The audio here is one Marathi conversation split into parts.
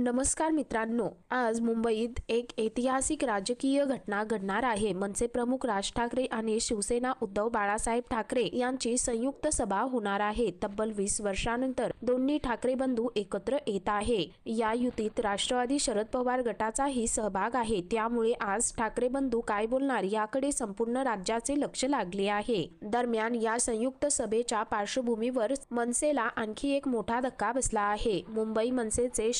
नमस्कार मित्रांनो आज मुंबईत एक ऐतिहासिक राजकीय घटना घडणार आहे. मनसे प्रमुख राज ठाकरे आणि शिवसेना उद्धव बाळासाहेब ठाकरे यांची संयुक्त सभा होणार आहे. तब्बल वीस वर्षानंतर दोन्ही ठाकरे बंधू एकत्र येत आहे. या युतीत राष्ट्रवादी शरद पवार गटाचाही सहभाग आहे. त्यामुळे आज ठाकरे बंधू काय बोलणार याकडे संपूर्ण राज्याचे लक्ष लागले आहे. दरम्यान या संयुक्त सभेच्या पार्श्वभूमीवर मनसेला आणखी एक मोठा धक्का बसला आहे. मुंबई मनसेचे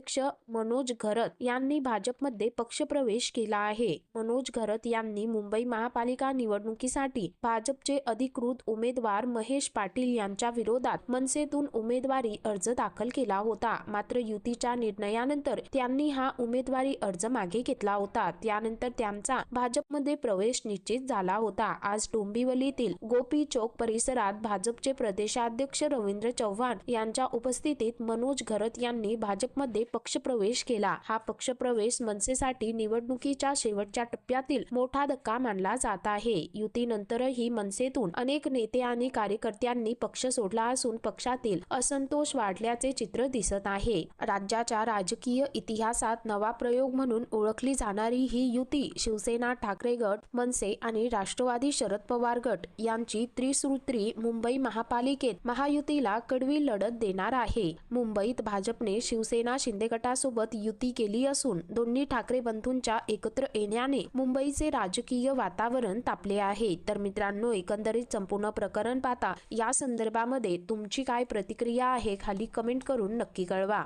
अध्यक्ष मनोज घरत यांनी भाजपमध्ये पक्षप्रवेश केला आहे. मनोज घरत यांनी मुंबई महापालिका निवडणुकीसाठी भाजपचे अधिकृत उमेदवार महेश पाटील यांच्या विरोधात मनसेतून उमेदवारी अर्ज दाखल केला होता. मात्र युतीच्या निर्णयानंतर त्यांनी हा उमेदवारी अर्ज मागे घेतला होता. त्यानंतर त्यांचा भाजपमध्ये प्रवेश निश्चित झाला होता. आज डोंबिवलीतील गोपी चौक परिसरात भाजपचे प्रदेशाध्यक्ष रवींद्र चव्हाण यांच्या उपस्थितीत मनोज घरत यांनी भाजपमध्ये पक्षप्रवेश केला. हा पक्षप्रवेश मनसेसाठी निवडणुकीच्या शेवटच्या टप्प्यातील मोठा धक्का मानला जात आहे. युतीनंतरही मनसेतून अनेक नेते आणि कार्यकर्त्यांनी पक्ष सोडला असून पक्षातील असंतोष वाढल्याचे चित्र दिसत आहे. राज्याच्या राजकीय इतिहासात नवा प्रयोग म्हणून ओळखली जाणारी ही युती शिवसेना ठाकरे गट मनसे आणि राष्ट्रवादी शरद पवार गट यांची त्रिसूत्री मुंबई महापालिकेत महायुतीला कडवी लढत देणार आहे. मुंबईत भाजपने शिवसेना शिंदे गटासोबत युती केली असून दोन्ही ठाकरे बंधूंच्या एकत्र येण्याने मुंबईचे राजकीय वातावरण तापले आहे. तर मित्रांनो एकंदरीत संपूर्ण प्रकरण पाहता या संदर्भामध्ये तुमची काय प्रतिक्रिया आहे खाली कमेंट करून नक्की कळवा.